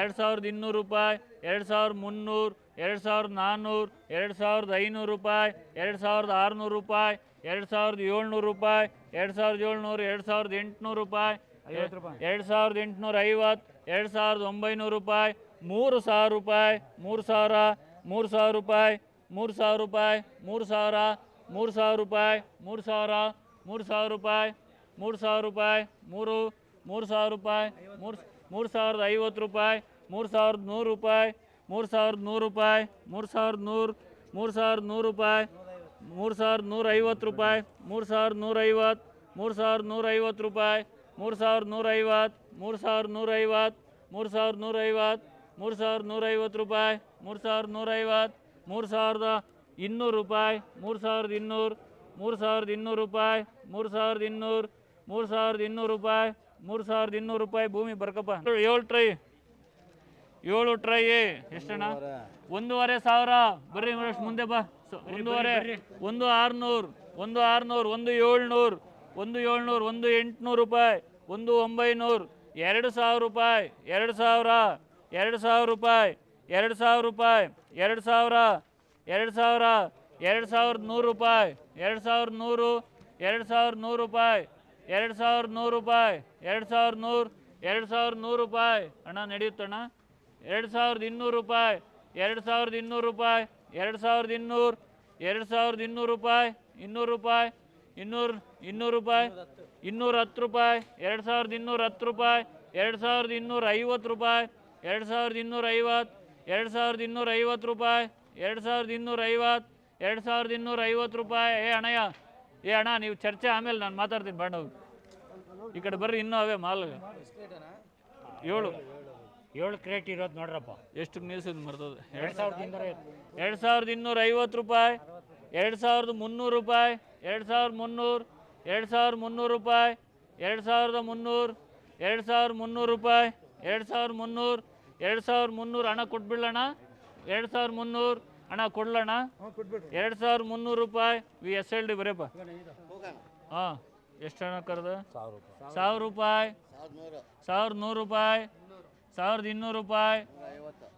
ಎರಡು ಸಾವಿರದ ಇನ್ನೂರು ರೂಪಾಯಿ ಎರಡು ಸಾವಿರದ ಮುನ್ನೂರು ಎರಡು ಸಾವಿರದ ನಾನ್ನೂರು ಎರಡು ಸಾವಿರದ ಐನೂರು ರೂಪಾಯಿ ಎರಡು ಸಾವಿರದ ಆರುನೂರು ರೂಪಾಯಿ ಎರಡು ಸಾವಿರದ ಏಳ್ನೂರು ರೂಪಾಯಿ ಎರಡು ಸಾವಿರದ ಏಳ್ನೂರು ಎರಡು ಸಾವಿರದ ಎಂಟುನೂರು ರೂಪಾಯಿ ಎರಡು ಸಾವಿರದ ಎಂಟುನೂರ ಐವತ್ತು ಎರಡು ಸಾವಿರದ ಒಂಬೈನೂರು ರೂಪಾಯಿ ಮೂರು ಸಾವಿರ ರೂಪಾಯಿ ಮೂರು ಸಾವಿರ ಮೂರು ಸಾವಿರ ರೂಪಾಯಿ ಮೂರು ಸಾವಿರ ರೂಪಾಯಿ ಮೂರು ಸಾವಿರ ಮೂರು ಸಾವಿರ ರೂಪಾಯಿ ಮೂರು ಸಾವಿರ ಮೂರು ಸಾವಿರ ರೂಪಾಯಿ ಮೂರು ಸಾವಿರ ರೂಪಾಯಿ ಮೂರು ಮೂರು ಸಾವಿರ ರೂಪಾಯಿ ಮೂರು ಮೂರು ಸಾವಿರದ ಐವತ್ತು ರೂಪಾಯಿ ಮೂರು ಸಾವಿರದ ನೂರು ರೂಪಾಯಿ ಮೂರು ಸಾವಿರದ ನೂರು ರೂಪಾಯಿ ಮೂರು ಸಾವಿರದ ನೂರು ಮೂರು ಸಾವಿರದ ನೂರು ರೂಪಾಯಿ ಮೂರು ಸಾವಿರದ ನೂರೈವತ್ತು ರೂಪಾಯಿ ಮೂರು ಸಾವಿರದ ನೂರೈವತ್ತು ಮೂರು ಸಾವಿರದ ನೂರೈವತ್ತು ರೂಪಾಯಿ ಮೂರು ಸಾವಿರದ ನೂರೈವತ್ತು ಮೂರು ಸಾವಿರದ ನೂರೈವತ್ತು ಮೂರು ಸಾವಿರದ ನೂರೈವತ್ತು ಮೂರು ಸಾವಿರದ ನೂರೈವತ್ತು ರೂಪಾಯಿ ಮೂರು ಸಾವಿರದ ನೂರೈವತ್ತು ಮೂರು ಸಾವಿರದ ಇನ್ನೂರು ರೂಪಾಯಿ ಮೂರು ಸಾವಿರದ ಇನ್ನೂರು ಮೂರು ಸಾವಿರದ ಇನ್ನೂರು ರೂಪಾಯಿ ಮೂರು ಸಾವಿರದ ಇನ್ನೂರು ಮೂರು ಸಾವಿರದ ಇನ್ನೂರು ರೂಪಾಯಿ ಮೂರು ಸಾವಿರದ ಇನ್ನೂರು ರೂಪಾಯಿ ಭೂಮಿ ಬರ್ಕಪ್ಪ ಏಳು ಟ್ರೈ ಏಳು ಟ್ರೈ ಎಷ್ಟಣ್ಣ? ಒಂದೂವರೆ. ಸಾವಿರ. ಬರ್ರಿ ಮಹೇಶ್ ಮುಂದೆ ಬಾ. ಒಂದೂವರೆ. ಒಂದು ಆರುನೂರು. ಒಂದು ಆರುನೂರು ಒಂದು ಏಳ್ನೂರು. ಒಂದು ಏಳ್ನೂರು ಒಂದು ಎಂಟುನೂರು ರೂಪಾಯಿ. ಒಂದು ಒಂಬೈನೂರು. ಎರಡು ಸಾವಿರ ರೂಪಾಯಿ. ಎರಡು ಸಾವಿರ. ಎರಡು ಸಾವಿರ ರೂಪಾಯಿ. ಎರಡು ಸಾವಿರ ರೂಪಾಯಿ. ಎರಡು ಸಾವಿರ. ಎರಡು ಸಾವಿರ. ಎರಡು ಸಾವಿರದ ನೂರು ರೂಪಾಯಿ. ಎರಡು ಸಾವಿರದ ನೂರು. ಎರಡು ಸಾವಿರದ ನೂರು ರೂಪಾಯಿ. ಎರಡು ಸಾವಿರದ ನೂರು ರೂಪಾಯಿ. ಎರಡು ಸಾವಿರದ ನೂರು. ಎರಡು ಸಾವಿರದ ನೂರು ರೂಪಾಯಿ. ಅಣ್ಣ ನಡೆಯುತ್ತಣ್ಣ? ಎರಡು ಸಾವಿರದ ಇನ್ನೂರು ರೂಪಾಯಿ ಎರಡು ಸಾವಿರದ ಇನ್ನೂರು ರೂಪಾಯಿ ಎರಡು ಸಾವಿರದ ಇನ್ನೂರು ಎರಡು ಸಾವಿರದ ಇನ್ನೂರು ರೂಪಾಯಿ ಇನ್ನೂರು ರೂಪಾಯಿ ಇನ್ನೂರು ಇನ್ನೂರು ರೂಪಾಯಿ ಇನ್ನೂರ ಹತ್ತು ರೂಪಾಯಿ ಎರಡು ಸಾವಿರದ ಇನ್ನೂರ ಹತ್ತು ರೂಪಾಯಿ ಎರಡು ಸಾವಿರದ ಇನ್ನೂರ ಐವತ್ತು ರೂಪಾಯಿ ಎರಡು ಸಾವಿರದ ಇನ್ನೂರ ಐವತ್ತು ಎರಡು ಸಾವಿರದ ಇನ್ನೂರ ಐವತ್ತು ರೂಪಾಯಿ ಎರಡು ಸಾವಿರದ ಇನ್ನೂರ ಐವತ್ತು ಎರಡು ಸಾವಿರದ ಇನ್ನೂರ ಐವತ್ತು ರೂಪಾಯಿ ಏ ಅಣ್ಣಯ್ಯ ಏ ಅಣ್ಣ ನೀವು ಚರ್ಚೆ ಆಮೇಲೆ ನಾನು ಮಾತಾಡ್ತೀನಿ ಬಣ್ಣ ಈ ಕಡೆ ಬರ್ರಿ ಇನ್ನೂ ಅವೇ ಮಾಲ್ ಏಳು ಏಳು ಕ್ರೇಟ್ ಇರೋದು ನೋಡ್ರಪ್ಪ ಎಷ್ಟು ನಿಲ್ಸಿದ್ ಮರ್ತದೆ ಎರಡು ಸಾವಿರದ ಇನ್ನೂರ ಎರಡು ಸಾವಿರದ ಇನ್ನೂರ ಐವತ್ತು ರೂಪಾಯಿ ಎರಡು ಸಾವಿರದ ಮುನ್ನೂರು ರೂಪಾಯಿ ಎರಡು ಸಾವಿರದ ಮುನ್ನೂರು ಎರಡು ಸಾವಿರದ ಮುನ್ನೂರು ರೂಪಾಯಿ ಎರಡು ಸಾವಿರದ ಮುನ್ನೂರು ಎರಡು ಸಾವಿರದ ಮುನ್ನೂರು ರೂಪಾಯಿ ಎರಡು ಸಾವಿರದ ಮುನ್ನೂರು ಎರಡು ಸಾವಿರದ ಮುನ್ನೂರು ಹಣ ಕೊಟ್ಬಿಡೋಣ ಎರಡು ಸಾವಿರದ ಮುನ್ನೂರು ಹಣ ಕೊಡ್ಲಣ್ಣ ಎರಡು ಸಾವಿರದ ಮುನ್ನೂರು ರೂಪಾಯಿ ವಿ ಎಸ್ ಎಲ್ ಡಿ ಬರೀಪ್ಪ ಹಾಂ ಎಷ್ಟು ಹಣ ಕರೆದ ಸಾವಿರ ರೂಪಾಯಿ ಸಾವಿರ ರೂಪಾಯಿ ಸಾವಿರದ ನೂರು ರೂಪಾಯಿ ಸಾವಿರದ ಇನ್ನೂರು ರೂಪಾಯಿ.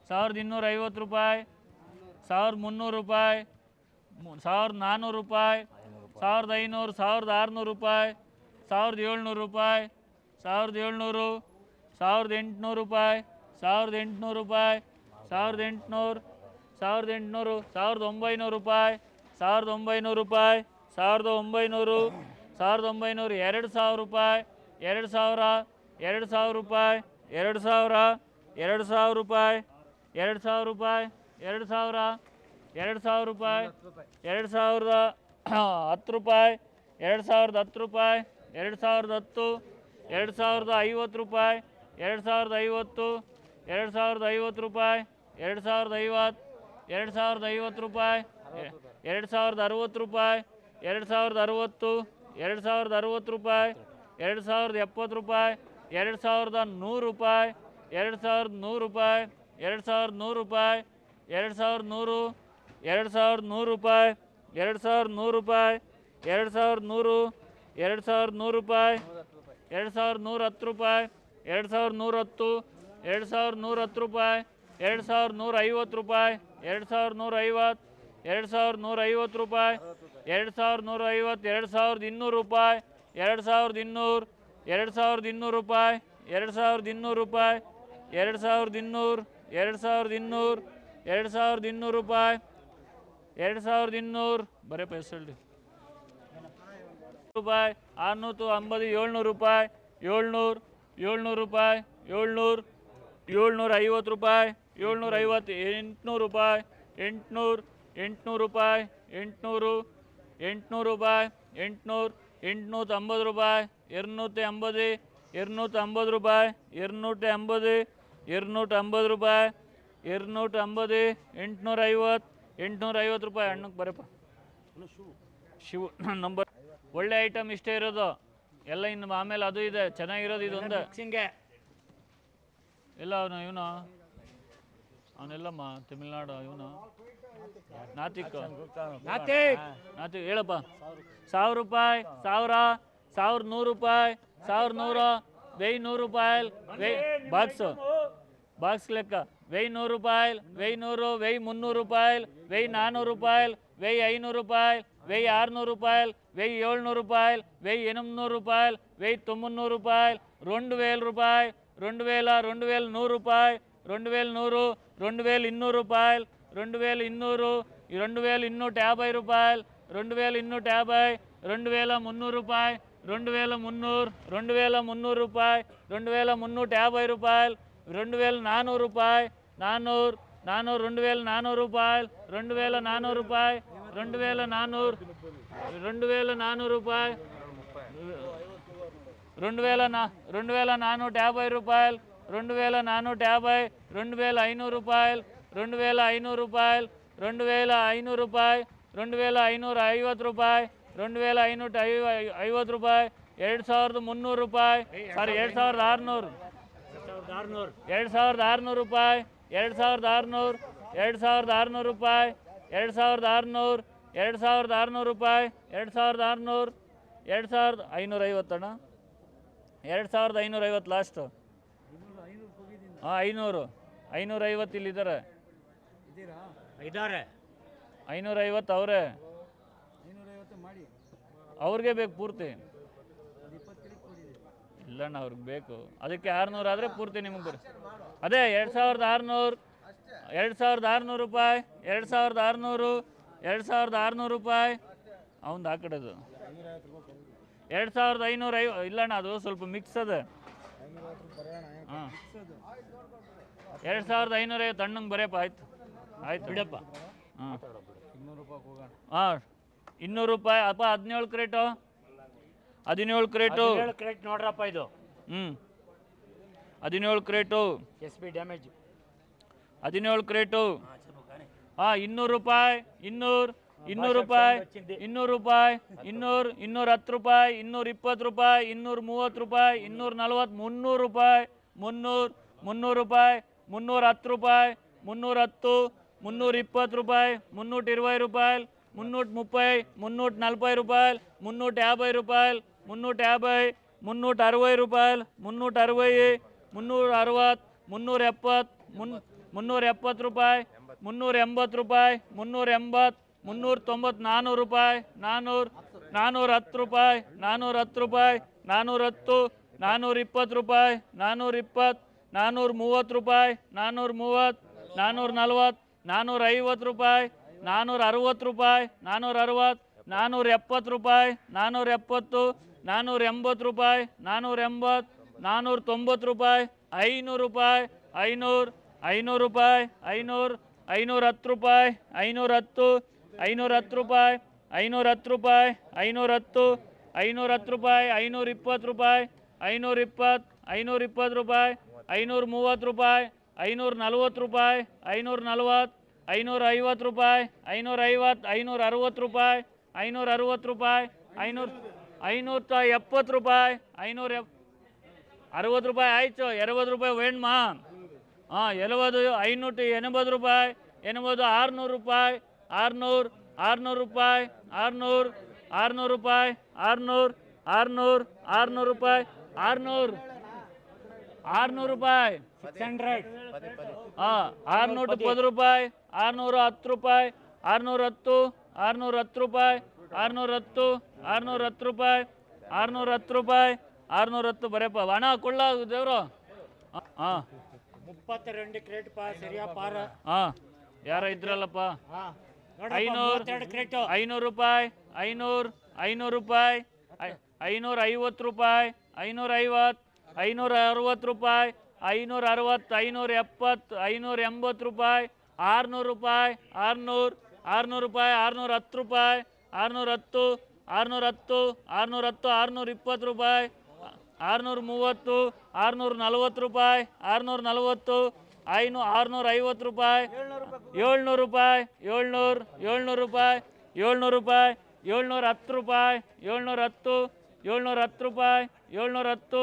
ಸಾವಿರದ ಇನ್ನೂರ ಐವತ್ತು ರೂಪಾಯಿ. ಸಾವಿರದ ಮುನ್ನೂರು ರೂಪಾಯಿ. ಸಾವಿರದ ನಾನ್ನೂರು ರೂಪಾಯಿ. ಸಾವಿರದ ಐನೂರು, ಸಾವಿರದ ಆರುನೂರು ರೂಪಾಯಿ. ಸಾವಿರದ ಏಳ್ನೂರು ರೂಪಾಯಿ. ಸಾವಿರದ ಏಳ್ನೂರು, ಸಾವಿರದ ಎಂಟುನೂರು ರೂಪಾಯಿ. ಸಾವಿರದ ಎಂಟುನೂರು ರೂಪಾಯಿ. ಸಾವಿರದ ಎಂಟುನೂರು ಸಾವಿರದ ಎಂಟುನೂರು, ಸಾವಿರದ ಒಂಬೈನೂರು ರೂಪಾಯಿ. ಸಾವಿರದ ಒಂಬೈನೂರು ರೂಪಾಯಿ. ಸಾವಿರದ ಒಂಬೈನೂರು ಸಾವಿರದ ಒಂಬೈನೂರು, ಎರಡು ಸಾವಿರ ರೂಪಾಯಿ. ಎರಡು ಸಾವಿರ ಎರಡು ಸಾವಿರ ರೂಪಾಯಿ. ಎರಡು ಸಾವಿರ ಎರಡು ಸಾವಿರ ರೂಪಾಯಿ ಎರಡು ಸಾವಿರ ರೂಪಾಯಿ ಎರಡು ಸಾವಿರ ಎರಡು ಸಾವಿರ ರೂಪಾಯಿ ಎರಡು ಸಾವಿರದ ಹತ್ತು ರೂಪಾಯಿ ಎರಡು ಸಾವಿರದ ಹತ್ತು ರೂಪಾಯಿ ಎರಡು ಸಾವಿರದ ಹತ್ತು ಎರಡು ಸಾವಿರದ ಐವತ್ತು ರೂಪಾಯಿ ಎರಡು ಸಾವಿರದ ಐವತ್ತು ಎರಡು ಸಾವಿರದ ಐವತ್ತು ರೂಪಾಯಿ ಎರಡು ಸಾವಿರದ ಐವತ್ತು ಎರಡು ಸಾವಿರದ ಐವತ್ತು ರೂಪಾಯಿ ಎರಡು ಸಾವಿರದ ಅರುವತ್ತು ರೂಪಾಯಿ ಎರಡು ಸಾವಿರದ ಅರುವತ್ತು ಎರಡು ಸಾವಿರದ ಅರುವತ್ತು ರೂಪಾಯಿ ಎರಡು ಸಾವಿರದ ಎಪ್ಪತ್ತು ರೂಪಾಯಿ ಎರಡು ಸಾವಿರದ ನೂರು ರೂಪಾಯಿ ಎರಡು ಸಾವಿರದ ನೂರು ರೂಪಾಯಿ ಎರಡು ಸಾವಿರದ ನೂರು ರೂಪಾಯಿ ಎರಡು ಸಾವಿರದ ನೂರು ಎರಡು ಸಾವಿರದ ನೂರು ರೂಪಾಯಿ ಎರಡು ಸಾವಿರದ ನೂರು ರೂಪಾಯಿ ಎರಡು ಸಾವಿರದ ನೂರು ಎರಡು ಸಾವಿರದ ನೂರು ರೂಪಾಯಿ ಎರಡು ಸಾವಿರದ ನೂರ ಹತ್ತು ರೂಪಾಯಿ ಎರಡು ಸಾವಿರದ ನೂರ ಹತ್ತು ಎರಡು ಸಾವಿರದ ನೂರ ಹತ್ತು ರೂಪಾಯಿ ಎರಡು ಸಾವಿರದ ನೂರ ಐವತ್ತು ರೂಪಾಯಿ ಎರಡು ಸಾವಿರದ ನೂರ ಐವತ್ತು ಎರಡು ಸಾವಿರದ ನೂರ ಐವತ್ತು ರೂಪಾಯಿ ಎರಡು ಸಾವಿರದ ನೂರ ಐವತ್ತು ಎರಡು ಸಾವಿರದ ಇನ್ನೂರು ರೂಪಾಯಿ ಎರಡು ಸಾವಿರದ ಇನ್ನೂರು ಎರಡು ಸಾವಿರದ ಇನ್ನೂರು ರೂಪಾಯಿ, ಎರಡು ಸಾವಿರದ ಇನ್ನೂರು ರೂಪಾಯಿ, ಎರಡು ಸಾವಿರದ ಇನ್ನೂರು, ಎರಡು ಸಾವಿರದ ಇನ್ನೂರು, ಎರಡು ಸಾವಿರದ ಇನ್ನೂರು ರೂಪಾಯಿ, ಎರಡು ಸಾವಿರದ ಇನ್ನೂರು, ಬರೀ ಪೈಸಲ್ರಿ ರೂಪಾಯಿ ಆರುನೂರು ಅಂಬದು ಏಳ್ನೂರು ರೂಪಾಯಿ, ಏಳ್ನೂರು ಏಳ್ನೂರು ರೂಪಾಯಿ, ಏಳ್ನೂರು ಏಳ್ನೂರ ಐವತ್ತು ರೂಪಾಯಿ ಏಳ್ನೂರ ಐವತ್ತು ಎಂಟುನೂರು ರೂಪಾಯಿ, ಎಂಟುನೂರು ಎಂಟುನೂರು ರೂಪಾಯಿ, ಎಂಟುನೂರು ಎಂಟುನೂರು ರೂಪಾಯಿ, ಎಂಟುನೂರು ಎಂಟುನೂರ ಅಂಬದು ರೂಪಾಯಿ ഇരുന്നൂറ്റി അമ്പത് ഇരുന്നൂറ്റി അമ്പത് ರೂಪಾಯಿ ഇരുന്നൂറ്റി അമ്പത് ഇരുന്നൂറ്റി ಅಂಬತ್ತು ರೂಪಾಯಿ ഇരുന്നൂറ്റി ಅಂಬದು ಎಂಟುನೂರ ಐವತ್ತು ಎಂಟುನೂರ ಐವತ್ತು ರೂಪಾಯಿ. ಹಣ್ಣಕ್ಕೆ ಬರಪ್ಪ. ಶಿವ ನಂಬರ್. ಒಳ್ಳೆ ಐಟಮ್ ಇಷ್ಟೇ ಇರೋದು. ಎಲ್ಲ ಇನ್ನು ಆಮೇಲೆ ಅದು ಇದೆ. ಚೆನ್ನಾಗಿರೋದು ಇದು ಒಂದು. ಎಲ್ಲ ಅವನು ಇವನು. ಅವನೆಲ್ಲಮ್ಮ ತಮಿಳ್ನಾಡು ಇವನು ನಾತಿಕ್. ನಾತಿಕ್. ನಾತಿಕ್ ಹೇಳಪ್ಪ. ಸಾವಿರ ರೂಪಾಯಿ ಸಾವಿರ ಸಾವಿರದ ನೂರು ರೂಪಾಯಿ ಸಾವಿರದ ನೂರು వెయ్యి నూరు రూపాయలు వెయ్యి బాక్స్ బాక్స్ లెక్క వెయ్యి నూరు రూపాయలు వెయ్యి నూరు వెయ్యి మున్నూరు రూపాయలు వెయ్యి నానూరు రూపాయలు వెయ్యి ఐనూరు రూపాయలు వెయ్యి ఆరునూరు రూపాయలు వెయ్యి ఏళ్ళునూరు రూపాయలు వెయ్యి ఎనిమిదినూరు రూపాయలు వెయ్యి తొమ్మిదినూరు రూపాయలు రెండు వేల రూపాయలు రెండు వేల రెండు వేల నూరు రూపాయలు రెండు వేల నూరు రెండు వేల ఇన్నూరు రూపాయలు రెండు వేల ఇన్నూరు రెండు వేల ఇన్నూట యాభై రూపాయలు రెండు వేల ఇన్నూట యాభై రెండు వేల మున్నూరు రూపాయి రెండు వేల మున్నూరు రెండు వేల మున్నూరు రూపాయి రెండు వేల మున్నూట యాభై రూపాయలు రెండు వేల నానూరు రూపాయి నానూరు నానూరు రెండు వేల నానూరు రూపాయలు రెండు వేల నానూరు రూపాయి రెండు వేల నానూరు రెండు వేల నానూరు రూపాయి రెండు వేల నా రెండు వేల నానూట యాభై రూపాయలు రెండు వేల నానూట యాభై రెండు వేల ఐనూరు రూపాయలు రెండు ವೇಲ ಐನೂರು ರೂಪಾಯಿ రెండు ವೇಲ ಐನೂರು ರೂಪಾಯಿ రెండు ವೇಲ ಐನೂರ ಐವತ್ತು ರೂಪಾಯಿ రెండు వేల ಐನೂರ ಐ ಐವತ್ತು ರೂಪಾಯಿ ಎರಡು ಸಾವಿರದ ಮುನ್ನೂರು ರೂಪಾಯಿ ಸಾರಿ ಎರಡು ಸಾವಿರದ ಆರುನೂರು ಎರಡು ಸಾವಿರದ ಆರುನೂರು ರೂಪಾಯಿ ಎರಡು ಸಾವಿರದ ಆರುನೂರು ಎರಡು ಸಾವಿರದ ಆರುನೂರು ರೂಪಾಯಿ ಎರಡು ಸಾವಿರದ ಆರುನೂರು ಎರಡು ಸಾವಿರದ ಆರುನೂರು ರೂಪಾಯಿ ಎರಡು ಸಾವಿರದ ಆರುನೂರು ಎರಡು ಸಾವಿರದ ಐನೂರ ಐವತ್ತಣ್ಣ ಎರಡು ಸಾವಿರದ ಐನೂರ ಐವತ್ತು ಲಾಸ್ಟು ಹಾಂ ಐನೂರು ಐನೂರ ಐವತ್ತು ಇಲ್ಲಿದ್ದಾರೆ ಇದ್ದಾರೆ ಐನೂರ ಐವತ್ತು ಅವರೇ ಅವ್ರಿಗೆ ಬೇಕು ಪೂರ್ತಿ? ಇಲ್ಲಣ್ಣ ಅವ್ರಿಗೆ ಬೇಕು. ಅದಕ್ಕೆ ಆರುನೂರು ಆದರೆ ಪೂರ್ತಿ ನಿಮಗೆ ಬರ ಅದೇ ಎರಡು ಸಾವಿರದ ಆರುನೂರು ಎರಡು ಸಾವಿರದ ಆರುನೂರು ರೂಪಾಯಿ ಎರಡು ಸಾವಿರದ ಆರುನೂರು ಎರಡು ಸಾವಿರದ ಆರುನೂರು ರೂಪಾಯಿ. ಅವಂದು ಆ ಕಡೆದು. ಎರಡು ಸಾವಿರದ ಐನೂರ ಐವ ಇಲ್ಲಣ್ಣ ಅದು ಸ್ವಲ್ಪ ಮಿಕ್ಸ್ ಅದ. ಹಾಂ. ಎರಡು ಸಾವಿರದ ಐನೂರ ಐವತ್ತು ಹಣ್ಣಂಗೆ ಬರೆಯಪ್ಪ ಆಯ್ತು. ಆಯ್ತು. ಬಿಡಪ್ಪ. ಹಾಂ ಹಾಂ ಇನ್ನೂರು ರೂಪಾಯಿ ಅಪ್ಪ ಹದಿನೇಳು ಕ್ರೇಟು. ಹದಿನೇಳು ಕ್ರೇಟು. ಕ್ರೇಟ್ ನೋಡ್ರಪ್ಪ ಇದು. ಹ್ಞೂ ಹದಿನೇಳು ಕ್ರೇಟು. S B damage. ಹದಿನೇಳು ಕ್ರೇಟು. ಹಾಂ ಇನ್ನೂರು ರೂಪಾಯಿ ಇನ್ನೂರು ಇನ್ನೂರು ರೂಪಾಯಿ ಇನ್ನೂರು ರೂಪಾಯಿ ಇನ್ನೂರು ಇನ್ನೂರ ಹತ್ತು ರೂಪಾಯಿ ಇನ್ನೂರ ಇಪ್ಪತ್ತು ರೂಪಾಯಿ ಇನ್ನೂರ ಮೂವತ್ತು ರೂಪಾಯಿ ಇನ್ನೂರ ನಲ್ವತ್ತು ಮುನ್ನೂರು ರೂಪಾಯಿ ಮುನ್ನೂರು ಮುನ್ನೂರು ರೂಪಾಯಿ ಮುನ್ನೂರ ಹತ್ತು ರೂಪಾಯಿ ಮುನ್ನೂರ ಹತ್ತು ಮುನ್ನೂರ ಇಪ್ಪತ್ತು ರೂಪಾಯಿ ಮುನ್ನೂಟ ಇರುವೈ ರೂಪಾಯಿ ಮುನ್ನೂಟ ಮುಪ್ಪೈ ಮುನ್ನೂಟ ನಲ್ವೈ ರೂಪಾಯಿ ಮುನ್ನೂಟ యాభై ರೂಪಾಯಿ ಮುನ್ನೂಟ యాభై ಮುನ್ನೂಟ ಅರವೈ ರೂಪಾಯಿ ಮುನ್ನೂಟ ಅರವೈ ಮುನ್ನೂರ ಅರವತ್ತು ಮುನ್ನೂರ ಎಪ್ಪತ್ತು ಮುನ್ ಮುನ್ನೂರ ಎಪ್ಪತ್ತು ರೂಪಾಯಿ ಮುನ್ನೂರ ಎಂಬತ್ತು ರೂಪಾಯಿ ಮುನ್ನೂರ ಎಂಬತ್ತು ಮುನ್ನೂರ ತೊಂಬತ್ತು ನಾನ್ನೂರು ರೂಪಾಯಿ ನಾನ್ನೂರು ನಾನ್ನೂರ ಹತ್ತು ರೂಪಾಯಿ ನಾನ್ನೂರ ಹತ್ತು ರೂಪಾಯಿ ನಾನ್ನೂರ ಹತ್ತು ನಾನ್ನೂರ ಇಪ್ಪತ್ತು ರೂಪಾಯಿ ನಾನ್ನೂರ ಇಪ್ಪತ್ತು ನಾನ್ನೂರ ಮೂವತ್ತು ರೂಪಾಯಿ ನಾನ್ನೂರ ಮೂವತ್ತು ನಾನ್ನೂರ ನಲ್ವತ್ತು ನಾನ್ನೂರ ಐವತ್ತು ರೂಪಾಯಿ ನಾನ್ನೂರ ಅರವತ್ತು ರೂಪಾಯಿ ನಾನ್ನೂರ ಅರವತ್ತು ನಾನ್ನೂರ ಎಪ್ಪತ್ತು ರೂಪಾಯಿ ನಾನ್ನೂರ ಎಪ್ಪತ್ತು ನಾನ್ನೂರ ಎಂಬತ್ತು ರೂಪಾಯಿ ನಾನ್ನೂರ ಎಂಬತ್ತು ನಾನ್ನೂರ ತೊಂಬತ್ತು ರೂಪಾಯಿ, ಐನೂರು ರೂಪಾಯಿ, ಐನೂರು ಐನೂರು ರೂಪಾಯಿ, ಐನೂರು ಐನೂರ ಹತ್ತು ರೂಪಾಯಿ ಐನೂರ ಹತ್ತು ಐನೂರ ಹತ್ತು ರೂಪಾಯಿ ಐನೂರ ಹತ್ತು ರೂಪಾಯಿ ಐನೂರ ಹತ್ತು ಐನೂರ ಹತ್ತು ರೂಪಾಯಿ ಐನೂರ ಇಪ್ಪತ್ತು ರೂಪಾಯಿ ಐನೂರ ಇಪ್ಪತ್ತು ಐನೂರ ಇಪ್ಪತ್ತು ರೂಪಾಯಿ ಐನೂರ ಮೂವತ್ತು ರೂಪಾಯಿ ಐನೂರ ನಲ್ವತ್ತು ರೂಪಾಯಿ ಐನೂರ ನಲ್ವತ್ತು ಐನೂರ ಐವತ್ತು ರೂಪಾಯಿ ಐನೂರ ಐವತ್ತು ಐನೂರ ಅರುವತ್ತು ರೂಪಾಯಿ ಐನೂರ ಅರುವತ್ತು ರೂಪಾಯಿ, ಐನೂರ ಐನೂರ ಎಪ್ಪತ್ತು ರೂಪಾಯಿ, ಐನೂರ ಎಪ್, ಅರುವತ್ತು ರೂಪಾಯಿ ಆಯಿತು, ಎರವತ್ತು ರೂಪಾಯಿ ವೇಣ್ಮಾ ಹಾಂ ಎಲವದು ಐನೂರು, ಎನಬತ್ತು ರೂಪಾಯಿ ಎನಬದು ಆರುನೂರು ರೂಪಾಯಿ, ಆರುನೂರು ಆರುನೂರು ರೂಪಾಯಿ, ಆರುನೂರು ಆರುನೂರು ರೂಪಾಯಿ, ಆರುನೂರು ಆರುನೂರು ಆರುನೂರು ರೂಪಾಯಿ, ಆರುನೂರು ಆರುನೂರು ರೂಪಾಯಿ. ಸಿಕ್ಸ್ ಹಂಡ್ರೆಡ್ ಹಾಂ ಆರ್ನೂರ ಇಪ್ಪತ್ತು ರೂಪಾಯಿ ಆರುನೂರ ಹತ್ತು ರೂಪಾಯಿ ಆರ್ನೂರ ಹತ್ತು ಆರ್ನೂರ ಹತ್ತು ರೂಪಾಯಿ ಆರ್ನೂರ ಹತ್ತು ಆರ್ನೂರ ಹತ್ತು ರೂಪಾಯಿ ಆರ್ನೂರ ಹತ್ತು ರೂಪಾಯಿ ಆರ್ನೂರ ಹತ್ತು ಬರಪ್ಪ ಹಣ ಕೊಳ್ಳ ದೇವ್ರು? ಹಾಂ. ಮುಪ್ಪತ್ತ ರೆಂಡು ಕ್ರೇಟ್ ಪಾ ಸರಿಯಾ ಪಾರ? ಹಾಂ ಯಾರ ಇದ್ರಲ್ಲಪ್ಪ. ಐನೂರು ಐನೂರು ರೂಪಾಯಿ ಐನೂರು ಐನೂರು ರೂಪಾಯಿ ಐನೂರ ಐವತ್ತು ರೂಪಾಯಿ ಐನೂರ ಐವತ್ತು ಐನೂರ ಅರವತ್ತು ರೂಪಾಯಿ ಐನೂರ ಅರವತ್ತು ಐನೂರ ಎಪ್ಪತ್ತು ಐನೂರ ಎಂಬತ್ತು ರೂಪಾಯಿ ಆರುನೂರು ರೂಪಾಯಿ ಆರುನೂರು ಆರುನೂರು ರೂಪಾಯಿ ಆರುನೂರ ಹತ್ತು ರೂಪಾಯಿ ಆರುನೂರ ಹತ್ತು ಆರುನೂರ ಹತ್ತು ಆರುನೂರ ಹತ್ತು ಆರುನೂರ ಇಪ್ಪತ್ತು ರೂಪಾಯಿ ಆರುನೂರ ಮೂವತ್ತು ಆರುನೂರ ನಲ್ವತ್ತು ರೂಪಾಯಿ ಆರುನೂರ ನಲ್ವತ್ತು ಐನೂ ಆರುನೂರ ಐವತ್ತು ರೂಪಾಯಿ ಏಳ್ನೂರು ರೂಪಾಯಿ ಏಳ್ನೂರು ಏಳ್ನೂರು ರೂಪಾಯಿ ಏಳ್ನೂರು ರೂಪಾಯಿ ಏಳ್ನೂರ ಹತ್ತು ರೂಪಾಯಿ ಏಳ್ನೂರ ಹತ್ತು ಏಳ್ನೂರ ಹತ್ತು ರೂಪಾಯಿ ಏಳ್ನೂರ ಹತ್ತು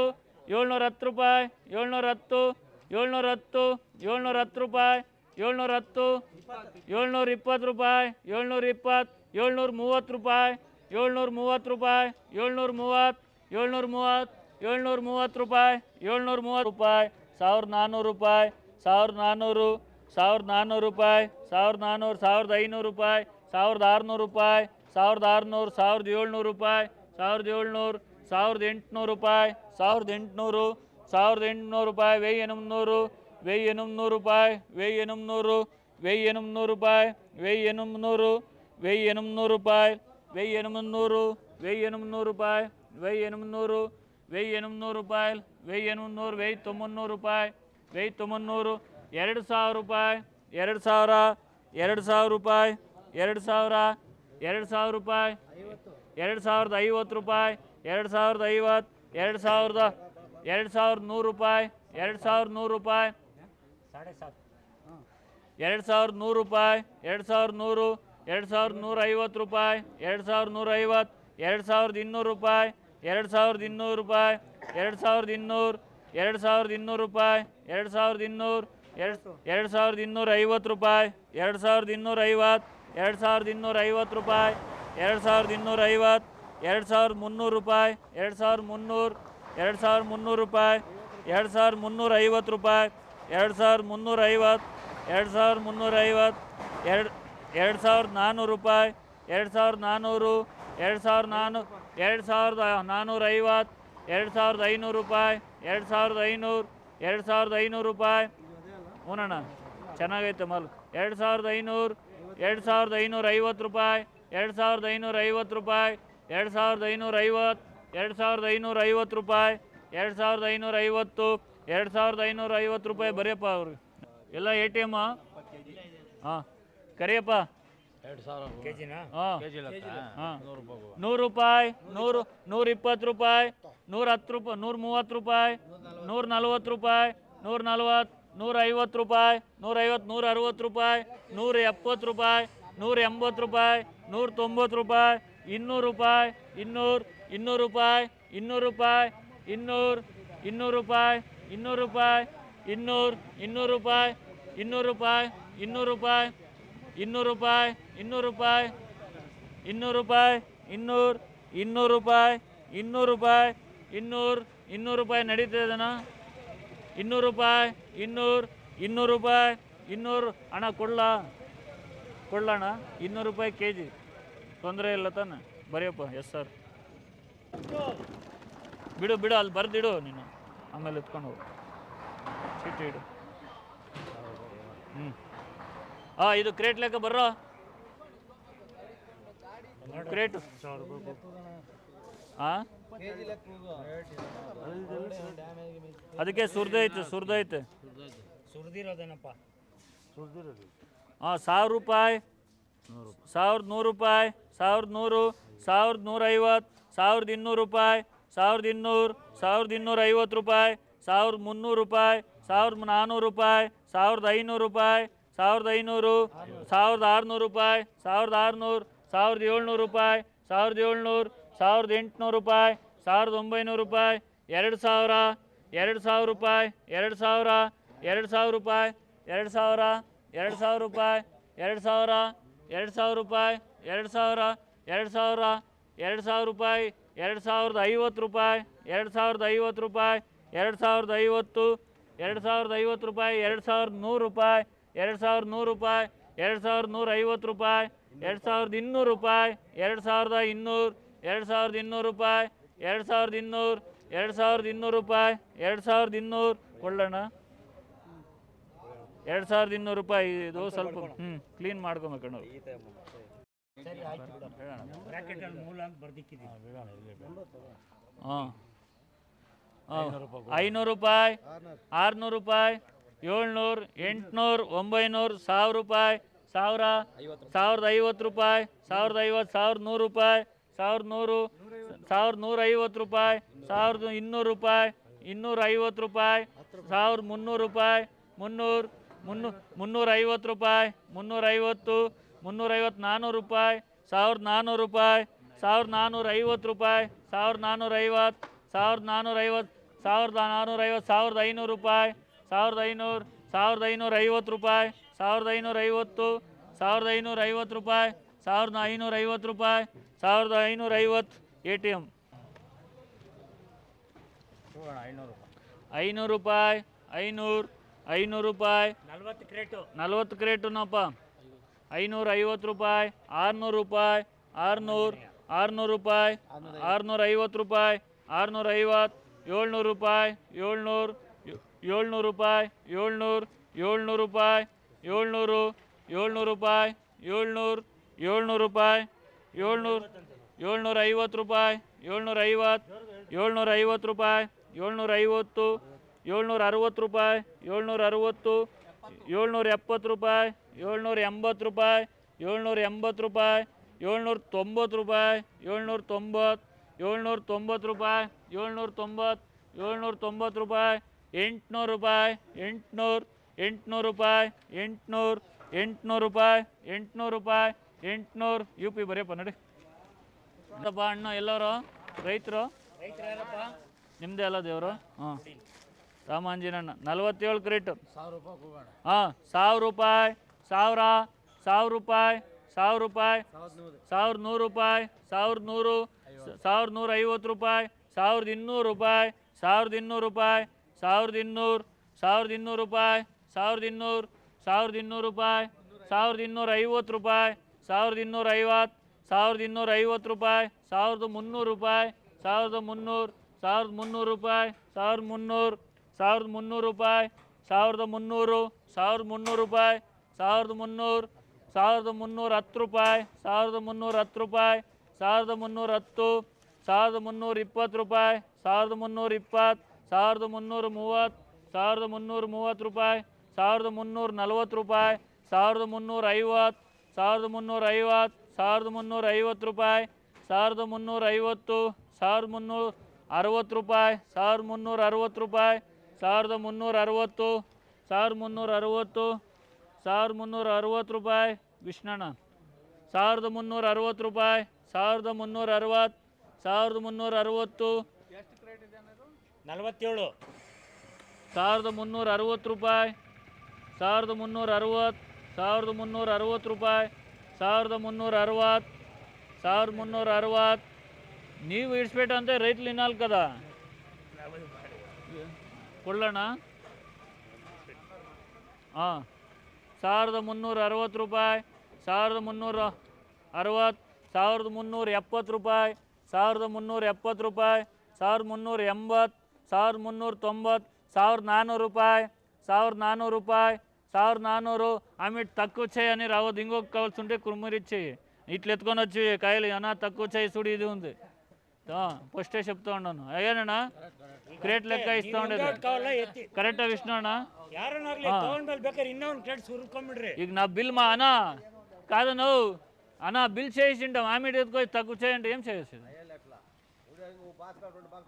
ಏಳ್ನೂರ ಹತ್ತು ರೂಪಾಯಿ ಏಳ್ನೂರ ಹತ್ತು ಏಳ್ನೂರ ಹತ್ತು ಏಳ್ನೂರ ಹತ್ತು ರೂಪಾಯಿ ಏಳ್ನೂರ ಹತ್ತು ಏಳ್ನೂರ ಇಪ್ಪತ್ತು ರೂಪಾಯಿ ಏಳ್ನೂರ ಇಪ್ಪತ್ತು ಏಳ್ನೂರ ಮೂವತ್ತು ರೂಪಾಯಿ ಏಳ್ನೂರ ಮೂವತ್ತು ರೂಪಾಯಿ ಏಳ್ನೂರ ಮೂವತ್ತು ಏಳ್ನೂರ ಮೂವತ್ತು ಏಳ್ನೂರ ಮೂವತ್ತು ರೂಪಾಯಿ ಏಳ್ನೂರ ಮೂವತ್ತು ರೂಪಾಯಿ ಸಾವಿರದ ನಾನ್ನೂರು ರೂಪಾಯಿ ಸಾವಿರದ ನಾನ್ನೂರು ಸಾವಿರದ ನಾನ್ನೂರು ರೂಪಾಯಿ ಸಾವಿರದ ನಾನ್ನೂರು ಸಾವಿರದ ಐನೂರು ರೂಪಾಯಿ ಸಾವಿರದ ಆರುನೂರು ರೂಪಾಯಿ ಸಾವಿರದ ಆರುನೂರು ಸಾವಿರದ ಏಳ್ನೂರು ರೂಪಾಯಿ ಸಾವಿರದ ಏಳ್ನೂರು ಸಾವಿರದ ಎಂಟುನೂರು ರೂಪಾಯಿ, ಸಾವಿರದ ಎಂಟುನೂರು ಸಾವಿರದ ಎಂಟುನೂರು ರೂಪಾಯಿ, ವೆಯ್ ಎನ್ನೂರು ವೆಯ್ ಎನ್ನೂರು ರೂಪಾಯಿ, ವೆಯ್ ಎನ್ನೂರು ವೆಯ್ ಎನ್ನೂರು ರೂಪಾಯಿ, ವೆಯ್ ಎನ್ನೂರು ವೆಯ್ ಎನ್ನೂರು ರೂಪಾಯಿ, ವೆಯ್ ಎನ್ನೂರು ವೆಯ್ ಎನ್ನೂರು ರೂಪಾಯಿ, ವೆಯ್ ಎನ್ನೂರು ವೆಯ್ ಎನ್ನೂರು ರೂಪಾಯಿ, ವೆಯ್ ಎನ್ನೂರು ವೆಯ್ ತೊಂಬನ್ನೂರು ರೂಪಾಯಿ, ವೆಯ್ ತೊಂಬನ್ನೂರು ಎರಡು ಸಾವಿರ ರೂಪಾಯಿ, ಎರಡು ಸಾವಿರ ಎರಡು ಸಾವಿರ ರೂಪಾಯಿ, ಎರಡು ಸಾವಿರ ಎರಡು ಸಾವಿರ ರೂಪಾಯಿ, ಎರಡು ಸಾವಿರದ ಐವತ್ತು ರೂಪಾಯಿ ಎರಡು ಸಾವಿರದ ಐವತ್ತು ಎರಡು ಸಾವಿರದ ಎರಡು ಸಾವಿರದ ನೂರು ರೂಪಾಯಿ ಎರಡು ಸಾವಿರದ ನೂರು ರೂಪಾಯಿ ಎರಡು ಸಾವಿರದ ನೂರು ರೂಪಾಯಿ ಎರಡು ಸಾವಿರದ ನೂರು ಎರಡು ಸಾವಿರದ ನೂರ ಐವತ್ತು ರೂಪಾಯಿ ಎರಡು ಸಾವಿರದ ನೂರ ಐವತ್ತು ಎರಡು ಸಾವಿರದ ಇನ್ನೂರು ರೂಪಾಯಿ ಎರಡು ಸಾವಿರದ ಇನ್ನೂರು ರೂಪಾಯಿ ಎರಡು ಸಾವಿರದ ಇನ್ನೂರು ಎರಡು ಸಾವಿರದ ಇನ್ನೂರು ರೂಪಾಯಿ ಎರಡು ಸಾವಿರದ ಇನ್ನೂರು ಎರಡು ಎರಡು ಸಾವಿರದ ಇನ್ನೂರ ಐವತ್ತು ರೂಪಾಯಿ ಎರಡು ಸಾವಿರದ ಇನ್ನೂರ ಐವತ್ತು ಎರಡು ಸಾವಿರದ ಇನ್ನೂರ ಐವತ್ತು ರೂಪಾಯಿ ಎರಡು ಸಾವಿರದ ಇನ್ನೂರ ಐವತ್ತು ಎರಡು ಸಾವಿರದ ಮುನ್ನೂರು ರೂಪಾಯಿ ಎರಡು ಸಾವಿರದ ಮುನ್ನೂರು ಎರಡು ಸಾವಿರದ ಮುನ್ನೂರು ರೂಪಾಯಿ ಎರಡು ಸಾವಿರದ ಮುನ್ನೂರ ಐವತ್ತು ರೂಪಾಯಿ ಎರಡು ಸಾವಿರದ ಮುನ್ನೂರ ಐವತ್ತು ಎರಡು ಸಾವಿರದ ಮುನ್ನೂರ ಐವತ್ತು ಎರಡು ಎರಡು ಸಾವಿರದ ನಾನ್ನೂರು ರೂಪಾಯಿ ಎರಡು ಸಾವಿರದ ನಾನ್ನೂರು ಎರಡು ಸಾವಿರದ ನಾನ್ನೂ ಎರಡು ಸಾವಿರದ ನಾನ್ನೂರ ಐವತ್ತು ಎರಡು ಸಾವಿರದ ಐನೂರು ರೂಪಾಯಿ ಎರಡು ಸಾವಿರದ ಐನೂರು ಎರಡು ಸಾವಿರದ ಐನೂರು ರೂಪಾಯಿ ಹ್ಞೂನಣ್ಣ ಚೆನ್ನಾಗೈತೆ ಮಲ್ ಎರಡು ಸಾವಿರದ ಐನೂರು ಎರಡು ಸಾವಿರದ ಐನೂರ ಐವತ್ತು ರೂಪಾಯಿ ಎರಡು ಸಾವಿರದ ಐನೂರ ಐವತ್ತು ರೂಪಾಯಿ ಎರಡು ಸಾವಿರದ ಐನೂರ ಐವತ್ತು ಎರಡು ಸಾವಿರದ ಐನೂರ ಐವತ್ತು ರೂಪಾಯಿ ಎರಡು ಸಾವಿರದ ಐನೂರ ಐವತ್ತು ಎರಡು ಸಾವಿರದ ಐನೂರ ಐವತ್ತು ರೂಪಾಯಿ ಬರೆಯಪ್ಪ ಅವ್ರಿಗೆ. ಎಲ್ಲ ಎ ಟಿ ಎಂ ಹಾಂ ಕರಿಯಪ್ಪ. ನೂರು ರೂಪಾಯಿ ನೂರು ನೂರ ಇಪ್ಪತ್ತು ರೂಪಾಯಿ ನೂರ ಹತ್ತು ರೂಪಾಯಿ ನೂರ ಮೂವತ್ತು ರೂಪಾಯಿ ನೂರ ನಲ್ವತ್ತು ರೂಪಾಯಿ ನೂರ ನಲ್ವತ್ತು ನೂರ ಐವತ್ತು ರೂಪಾಯಿ ನೂರ ಐವತ್ತು ನೂರ ಅರವತ್ತು ರೂಪಾಯಿ ನೂರ ಎಪ್ಪತ್ತು ರೂಪಾಯಿ ನೂರ ಎಂಬತ್ತು ರೂಪಾಯಿ ನೂರ ತೊಂಬತ್ತು ರೂಪಾಯಿ ಇನ್ನೂರು ರೂಪಾಯಿ ಇನ್ನೂರು ಇನ್ನೂರು ರೂಪಾಯಿ ಇನ್ನೂರು ರೂಪಾಯಿ ಇನ್ನೂರು ಇನ್ನೂರು ರೂಪಾಯಿ ಇನ್ನೂರು ರೂಪಾಯಿ ಇನ್ನೂರು ಇನ್ನೂರು ರೂಪಾಯಿ ಇನ್ನೂರು ರೂಪಾಯಿ ಇನ್ನೂರು ರೂಪಾಯಿ ಇನ್ನೂರು ರೂಪಾಯಿ ಇನ್ನೂರು ರೂಪಾಯಿ ಇನ್ನೂರು ರೂಪಾಯಿ ಇನ್ನೂರು ಇನ್ನೂರು ರೂಪಾಯಿ ಇನ್ನೂರು ರೂಪಾಯಿ ಇನ್ನೂರು ಇನ್ನೂರು ರೂಪಾಯಿ ನಡೀತದನ ಇನ್ನೂರು ರೂಪಾಯಿ ಇನ್ನೂರು ಇನ್ನೂರು ರೂಪಾಯಿ ಇನ್ನೂರು ಅಣ್ಣ ಕೊಡ್ಲಾ ಕೊಡ್ಲಣ್ಣ ಇನ್ನೂರು ರೂಪಾಯಿ ಕೆ ಜಿ ತೊಂದರೆ ಇಲ್ಲ ತಾನೆ? ಬರೆಯಪ್ಪ ಎಸ್ ಸರ್ ಬಿಡು ಬಿಡು ಅಲ್ಲಿ ಬರ್ದಿಡು ನೀನು. ಆಮೇಲೆ ಎತ್ಕೊಂಡು ಹೋಗು. ಚೀಟಿ ಇಡು. ಹ್ಞೂ ಹಾಂ ಇದು ಕ್ರೇಟ್ ಲೆಕ್ಕ ಬರೋ ಕ್ರೇಟ್ ಹಾಂ ಅದಕ್ಕೆ ಸುರಿದೈತೆ ಸುರಿದೈತೆ ಸುರಿದಿರೋದೇನಪ್ಪ? ಹಾಂ ಸಾವಿರ ರೂಪಾಯಿ. ಸಾವಿರದ ನೂರು ರೂಪಾಯಿ, ಸಾವಿರದ ನೂರು, ಸಾವಿರದ ನೂರ ಐವತ್ತು ಸಾವಿರದ ಇನ್ನೂರು ರೂಪಾಯಿ, ಸಾವಿರದ ಇನ್ನೂರು, ಸಾವಿರದ ಇನ್ನೂರ ಐವತ್ತು ರೂಪಾಯಿ, ಸಾವಿರದ ಮುನ್ನೂರು ರೂಪಾಯಿ, ಸಾವಿರದ ನಾನ್ನೂರು ರೂಪಾಯಿ, ಸಾವಿರದ ಐನೂರು ರೂಪಾಯಿ, ಸಾವಿರದ ಐನೂರು, ಸಾವಿರದ ಆರುನೂರು ರೂಪಾಯಿ, ಸಾವಿರದ ಆರುನೂರು, ಸಾವಿರದ ಏಳ್ನೂರು ರೂಪಾಯಿ, ಸಾವಿರದ ಏಳ್ನೂರು, ಸಾವಿರದ ಎಂಟುನೂರು ರೂಪಾಯಿ, ಸಾವಿರದ ಒಂಬೈನೂರು ರೂಪಾಯಿ, ಎರಡು ಸಾವಿರ ಎರಡು ಸಾವಿರ ರೂಪಾಯಿ, ಎರಡು ಸಾವಿರ ಎರಡು ಸಾವಿರ ರೂಪಾಯಿ, ಎರಡು ಸಾವಿರ ಎರಡು ಸಾವಿರ ರೂಪಾಯಿ, ಎರಡು ಸಾವಿರ ಎರಡು ಸಾವಿರ ರೂಪಾಯಿ ಎರಡು ಸಾವಿರ ಎರಡು ಸಾವಿರ ಎರಡು ಸಾವಿರ ರೂಪಾಯಿ ಎರಡು ಸಾವಿರದ ಐವತ್ತು ರೂಪಾಯಿ ಎರಡು ಸಾವಿರದ ಐವತ್ತು ರೂಪಾಯಿ ಎರಡು ಸಾವಿರದ ಐವತ್ತು ಎರಡು ಸಾವಿರದ ಐವತ್ತು ರೂಪಾಯಿ ಎರಡು ಸಾವಿರದ ನೂರು ರೂಪಾಯಿ ಎರಡು ಸಾವಿರದ ನೂರು ರೂಪಾಯಿ ಎರಡು ಸಾವಿರದ ನೂರ ಐವತ್ತು ರೂಪಾಯಿ ಎರಡು ಸಾವಿರದ ಇನ್ನೂರು ರೂಪಾಯಿ ಎರಡು ಸಾವಿರದ ಇನ್ನೂರು ಎರಡು ಸಾವಿರದ ಇನ್ನೂರು ರೂಪಾಯಿ ಎರಡು ಸಾವಿರದ ಇನ್ನೂರು ಎರಡು ಸಾವಿರದ ಇನ್ನೂರು ರೂಪಾಯಿ ಎರಡು ಸಾವಿರದ ಇನ್ನೂರು ಕೊಳ್ಳೋಣ ಎರಡು ಸಾವಿರದ ಇನ್ನೂರು ರೂಪಾಯಿ ಇದು ಸ್ವಲ್ಪ ಹ್ಞೂ ಕ್ಲೀನ್ ಮಾಡ್ಕೊಬೇಕು ಬರ್ದಿಕ್ಕಿದ್ದೀನಿ ಹಾಂ ಐನೂರು ರೂಪಾಯಿ ಆರುನೂರು. ರೂಪಾಯಿ ಏಳ್ನೂರು ಎಂಟುನೂರು ಒಂಬೈನೂರು ಸಾವಿರ ರೂಪಾಯಿ ಸಾವಿರ ಸಾವಿರದ ಐವತ್ತು ರೂಪಾಯಿ ಸಾವಿರದ ಐವತ್ತು ಸಾವಿರದ ನೂರು ರೂಪಾಯಿ ಸಾವಿರದ ನೂರು ಸಾವಿರದ ನೂರ ಐವತ್ತು ರೂಪಾಯಿ ಸಾವಿರದ ಇನ್ನೂರು ರೂಪಾಯಿ ಇನ್ನೂರ ಐವತ್ತು ರೂಪಾಯಿ. ಸಾವಿರದ ಮುನ್ನೂರು ರೂಪಾಯಿ ಮುನ್ನೂರು ಮುನ್ನೂ ಮುನ್ನೂರ ಐವತ್ತು ರೂಪಾಯಿ ಮುನ್ನೂರ ಐವತ್ತು ಮುನ್ನೂರೈವತ್ತು ನಾನ್ನೂರು ರೂಪಾಯಿ ಸಾವಿರದ ನಾನ್ನೂರು ರೂಪಾಯಿ ಸಾವಿರದ ನಾನ್ನೂರ ಐವತ್ತು ರೂಪಾಯಿ ಸಾವಿರದ ನಾನ್ನೂರ ಐವತ್ತು ಸಾವಿರದ ನಾನ್ನೂರ ಐವತ್ತು ಸಾವಿರದ ನಾನ್ನೂರ ಐವತ್ತು ಸಾವಿರದ ಐನೂರು ರೂಪಾಯಿ ಸಾವಿರದ ಐನೂರು ಸಾವಿರದ ಐನೂರ ಐವತ್ತು ರೂಪಾಯಿ ಸಾವಿರದ ಐನೂರ ಐವತ್ತು ಸಾವಿರದ ಐನೂರ ಐವತ್ತು ರೂಪಾಯಿ ಸಾವಿರದ ಐನೂರ ಐವತ್ತು ರೂಪಾಯಿ. ಸಾವಿರದ ಐನೂರ ಐವತ್ತು ಎ ಟಿ ಎಂ ಐನೂರು ರೂಪಾಯಿ ಐನೂರು ಐನೂರು ರೂಪಾಯಿ. ನಲ್ವತ್ತು ಕ್ರೇಟು. ನಲ್ವತ್ತು ಕ್ರೇಟುನಪ್ಪ. ಐನೂರ ಐವತ್ತು ರೂಪಾಯಿ ಆರುನೂರು ರೂಪಾಯಿ ಆರುನೂರು ಆರುನೂರು ರೂಪಾಯಿ ಆರುನೂರ ಐವತ್ತು ರೂಪಾಯಿ ಆರುನೂರ ಐವತ್ತು ಏಳ್ನೂರು ರೂಪಾಯಿ ಏಳ್ನೂರು ಏಳ್ನೂರು ರೂಪಾಯಿ ಏಳ್ನೂರು ಏಳ್ನೂರು ರೂಪಾಯಿ ಏಳ್ನೂರು ಏಳ್ನೂರು ರೂಪಾಯಿ ಏಳ್ನೂರು ಏಳ್ನೂರು ರೂಪಾಯಿ ಏಳ್ನೂರು ಏಳ್ನೂರ ಐವತ್ತು ರೂಪಾಯಿ ಏಳ್ನೂರ ಐವತ್ತು ಏಳ್ನೂರ ಐವತ್ತು ರೂಪಾಯಿ ಏಳ್ನೂರ ಐವತ್ತು ಏಳ್ನೂರ ಅರವತ್ತು ರೂಪಾಯಿ ಏಳ್ನೂರ ಅರವತ್ತು ಏಳ್ನೂರ ಎಪ್ಪತ್ತು ರೂಪಾಯಿ ಏಳ್ನೂರ ಎಂಬತ್ತು ರೂಪಾಯಿ ಏಳ್ನೂರ ಎಂಬತ್ತು ರೂಪಾಯಿ ಏಳ್ನೂರ ತೊಂಬತ್ತು ರೂಪಾಯಿ ಏಳ್ನೂರ ತೊಂಬತ್ತು ಏಳ್ನೂರ ತೊಂಬತ್ತು ರೂಪಾಯಿ ಏಳ್ನೂರ ತೊಂಬತ್ತು ಏಳ್ನೂರ ತೊಂಬತ್ತು ರೂಪಾಯಿ, ಎಂಟುನೂರು ರೂಪಾಯಿ, ಎಂಟುನೂರು ಎಂಟುನೂರು ರೂಪಾಯಿ, ಎಂಟುನೂರು ಎಂಟುನೂರು ರೂಪಾಯಿ ಎಂಟುನೂರು ರೂಪಾಯಿ, ಎಂಟುನೂರು, ಯು ಪಿ ಬರೆಯಪ್ಪ ನೋಡಿ. ಅಣ್ಣ ಎಲ್ಲರೂ, ರೈತರು ನಿಮ್ಮದೇ ಅಲ್ಲ ದೇವರು? ಹಾಂ ರಾಮಾಂಜನಣ್ಣ ನಲ್ವತ್ತೇಳು ಕ್ರೇಟು ಹಾಂ ಸಾವಿರ ರೂಪಾಯಿ ಸಾವಿರ ಸಾವಿರ ರೂಪಾಯಿ ಸಾವಿರ ರೂಪಾಯಿ ಸಾವಿರದ ನೂರು ರೂಪಾಯಿ ಸಾವಿರದ ನೂರು ಸಾವಿರದ ನೂರ ಐವತ್ತು ರೂಪಾಯಿ ಸಾವಿರದ ಇನ್ನೂರು ರೂಪಾಯಿ ಸಾವಿರದ ಇನ್ನೂರು ರೂಪಾಯಿ ಸಾವಿರದ ಇನ್ನೂರು ಸಾವಿರದ ಇನ್ನೂರು ರೂಪಾಯಿ ಸಾವಿರದ ಇನ್ನೂರು ಸಾವಿರದ ಇನ್ನೂರು ರೂಪಾಯಿ ಸಾವಿರದ ಇನ್ನೂರ ಐವತ್ತು ರೂಪಾಯಿ ಸಾವಿರದ ಇನ್ನೂರ ಐವತ್ತು ಸಾವಿರದ ಇನ್ನೂರ ಐವತ್ತು ರೂಪಾಯಿ ಸಾವಿರದ ಮುನ್ನೂರು ರೂಪಾಯಿ ಸಾವಿರದ ಮುನ್ನೂರು ಸಾವಿರದ ಮುನ್ನೂರು ರೂಪಾಯಿ ಸಾವಿರದ ಮುನ್ನೂರು ಸಾವಿರದ ಮುನ್ನೂರು ರೂಪಾಯಿ ಸಾವಿರದ ಮುನ್ನೂರು ಸಾವಿರದ ಮುನ್ನೂರು ರೂಪಾಯಿ ಸಾವಿರದ ಮುನ್ನೂರು ಸಾವಿರದ ಮುನ್ನೂರ ಹತ್ತು ರೂಪಾಯಿ ಸಾವಿರದ ಮುನ್ನೂರ ಹತ್ತು ರೂಪಾಯಿ ಸಾವಿರದ ಮುನ್ನೂರ ಹತ್ತು ಸಾವಿರದ ಮುನ್ನೂರ ಇಪ್ಪತ್ತು ರೂಪಾಯಿ ಸಾವಿರದ ಮುನ್ನೂರ ಇಪ್ಪತ್ತು ಸಾವಿರದ ಮುನ್ನೂರ ಮೂವತ್ತು ಸಾವಿರದ ಮುನ್ನೂರ ಮೂವತ್ತು ರೂಪಾಯಿ ಸಾವಿರದ ಮುನ್ನೂರ ನಲ್ವತ್ತು ರೂಪಾಯಿ ಸಾವಿರದ ಮುನ್ನೂರ ಐವತ್ತು ಸಾವಿರದ ಮುನ್ನೂರ ಐವತ್ತು ಸಾವಿರದ ಮುನ್ನೂರ ಐವತ್ತು ರೂಪಾಯಿ ಸಾವಿರದ ಮುನ್ನೂರ ಐವತ್ತು ಸಾವಿರದ ಮುನ್ನೂರ ಅರವತ್ತು ರೂಪಾಯಿ ಸಾವಿರದ ಮುನ್ನೂರ ಅರವತ್ತು ರೂಪಾಯಿ ಸಾವಿರದ ಮುನ್ನೂರ ಅರವತ್ತು ಸಾವಿರದ ಮುನ್ನೂರ ಅರವತ್ತು ಸಾವಿರದ ಮುನ್ನೂರ ಅರವತ್ತು ರೂಪಾಯಿ ವಿಷ್ಣಣ್ಣ ಸಾವಿರದ ಮುನ್ನೂರ ಅರವತ್ತು ರೂಪಾಯಿ ಸಾವಿರದ ಮುನ್ನೂರ ಅರವತ್ತು ಸಾವಿರದ ಮುನ್ನೂರ ಅರವತ್ತು ನಲವತ್ತೇಳು. ಸಾವಿರದ ಮುನ್ನೂರ ಅರವತ್ತು ರೂಪಾಯಿ ಸಾವಿರದ ಮುನ್ನೂರ ಅರವತ್ತು ಸಾವಿರದ ಮುನ್ನೂರ ಅರವತ್ತು ರೂಪಾಯಿ ಸಾವಿರದ ಮುನ್ನೂರ ಅರವತ್ತು ಸಾವಿರದ ಮುನ್ನೂರ ಅರವತ್ತು ನೀವು ಇಡ್ಸ್ಬೇಕಂತ ರೈತ್ಲಿ ನಾಲ್ಕದ ಕೊಳ್ಳೋಣ ಹಾಂ ಸಾವಿರದ ಮುನ್ನೂರ ಅರವತ್ತು ರೂಪಾಯಿ ಸಾವಿರದ ಮುನ್ನೂರ ಅರವತ್ತು ಸಾವಿರದ ಮುನ್ನೂರ ಎಪ್ಪತ್ತು ರೂಪಾಯಿ ಸಾವಿರದ ಮುನ್ನೂರ ಎಪ್ಪತ್ತು ರೂಪಾಯಿ ಸಾವಿರದ ಮುನ್ನೂರ ಎಂಬತ್ತು ಸಾವಿರದ ಮುನ್ನೂರ ತೊಂಬತ್ತು ಸಾವಿರದ నానూరు రూపాయి ಸಾವಿರದ నానూరు రూపాయి ಸಾವಿರದ నానూరు ఆమె తక్కువ చేయి అని రావద్దు ఇంకొక కావాల్సి కురుమరిచ్చి ఇట్లా ఎత్తుకొని వచ్చి కాయలు అన్నా తక్కువ చేయి చూడు ఇది ఉంది ಫಸ್ಟೇ ಶಬ್ ತಗೊಂಡು ಏನಣ್ಣ ಕ್ರೇಟ್ ಲೆಕ್ಕ ಇಸ್ತಗೊಂಡ ಕರೆಕ್ಟ್ ವಿಷ್ಣು ಅಣ್ಣಿಡ್ರಿ ಈಗ ನಾ ಬಿಲ್ ಮಾ ಅನ ಕಾದ ನೋವು. ಅನ ಬಿಲ್ ಸೇಯಿಸಿಂಡ ಮಾಮಿಡಿ ಎತ್ಕೊಯ್ ತಗ್ಗು ಚೇಯಂಡ್ರಿ ಏನ್ ಸೇಯಿಸ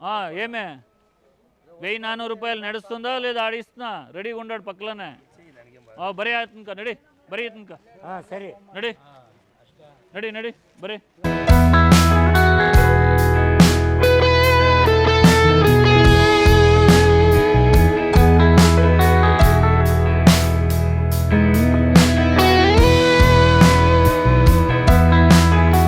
ಹಾ ಏಮೆ. ವೆಯ್ ನಾನೂರು ರೂಪಾಯಿ ನಡೆಸ್ತುಂದ ಲೇದ ಆಡಿಸ್ತ ರೆಡಿ ಗುಂಡಾಡ್ ಪಕ್ಕಲನೆ ಬರೀ ಆಯ್ತನ್ಕ ನಡಿ ಬರೀ ಆಯ್ತನ್ಕ ಸರಿ. ನಡಿ ನಡಿ ನಡಿ ಬರೀ.